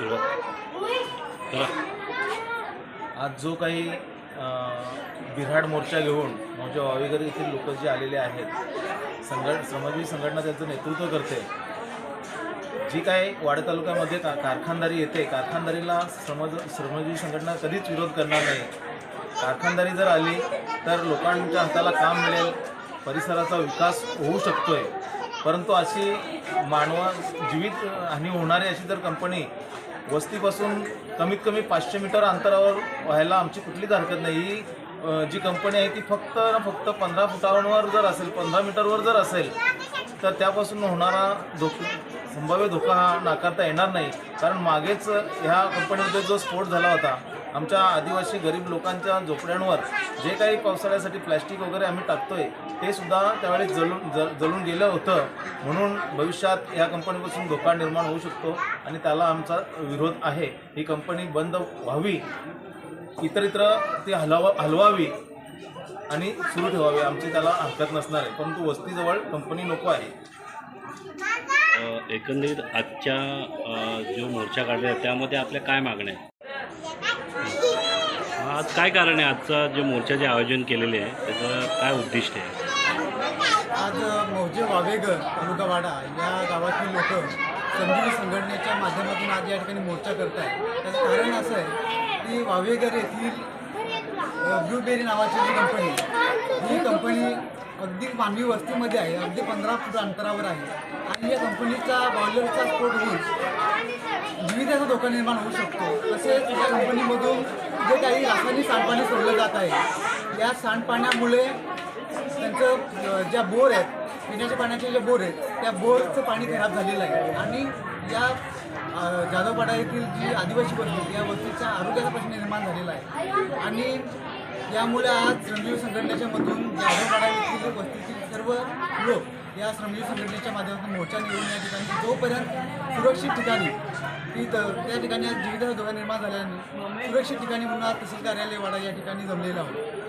तर आज जो काही बिराड बिऱ्हाड मोर्चा घेऊन म्हणजे वावेकर येथील लोक जे आलेले आहेत संघट श्रमजीवी संघटना त्यांचं नेतृत्व करते. जी काय वाडे तालुक्यामध्ये का कारखानदारी येते कारखानदारीला श्रमज श्रमजीवी संघटना कधीच विरोध करणार नाही. कारखानदारी जर आली तर लोकांच्या हाताला काम मिळेल परिसराचा विकास होऊ शकतोय. परंतु अशी मानवा जीवित हानी होणारी अशी जर कंपनी वस्तीपासून कमीत कमी पाचशे मीटर अंतरावर व्हायला आमची कुठलीच हरकत नाही. ही जी कंपनी आहे ती फक्त ना फक्त पंधरा फुटावर जर असेल पंधरा मीटरवर जर असेल तर त्यापासून होणारा धोक संभाव्य धोका हा नाकारता येणार नाही. कारण मागेच ह्या कंपनीमध्ये जो स्फोट झाला होता आमच्या आदिवासी गरीब लोकांच्या झोपड्यांवर जे काही पावसाळ्यासाठी प्लॅस्टिक वगैरे आम्ही टाकतोय ते सुद्धा त्यावेळी जळून जल जळून गेलं होतं. म्हणून भविष्यात या कंपनीपासून धोका निर्माण होऊ शकतो आणि त्याला आमचा विरोध आहे. ही कंपनी बंद व्हावी इतर इतर ती हलवा हलवावी आणि सुरू ठेवावी. आमची त्याला हरकत नसणार आहे. परंतु वस्तीजवळ कंपनी नको आहे. एकंदरीत आजच्या जो मोर्चा काढला आहे त्यामध्ये आपल्या काय मागण्या काय कारण आहे आजचा जे मोर्चाचे आयोजन केलेले आहे? त्याचं काय उद्दिष्ट आहे? आज मौजे वावेगर तालुका वाडा या गावातील लोक संजीवी संघटनेच्या माध्यमातून आज या ठिकाणी मोर्चा करत आहे त्याचं कारण असं आहे की वावेगर येथील ब्लूबेरी नावाची जी कंपनी ही कंपनी अगदी मानवी वस्तीमध्ये आहे अगदी पंधरा फूट अंतरावर आहे. आणि या कंपनीचा बॉयलरचा स्फोट होऊन त्याचा धोका निर्माण होऊ शकतो. तसेच या कंपनीमधून जे काही रासायनिक सांडपाणी सोडलं जात आहे या सांडपाण्यामुळे त्यांचं ज्या बोर आहेत पिण्याच्या पाण्याचे जे बोर आहेत त्या बोरचं पाणी खराब झालेलं आहे. आणि या जाधवपाडा येथील जी आदिवासी वस्ती या वस्तीचा आरोग्याचा प्रश्न निर्माण झालेला आहे. आणि यामुळे आज श्रमजीवी संघटनेच्या मधून जाधवपाडा येथील वस्तीतील सर्व लोक या श्रमजीवी संघटनेच्या माध्यमातून मोर्चा निवडून या ठिकाणी जोपर्यंत सुरक्षित ठिकाणी तिथं त्या ठिकाणी आज धोका निर्माण झाल्याने सुरक्षित ठिकाणी पुन्हा तहसील कार्यालय वाडा या ठिकाणी जमलेला होता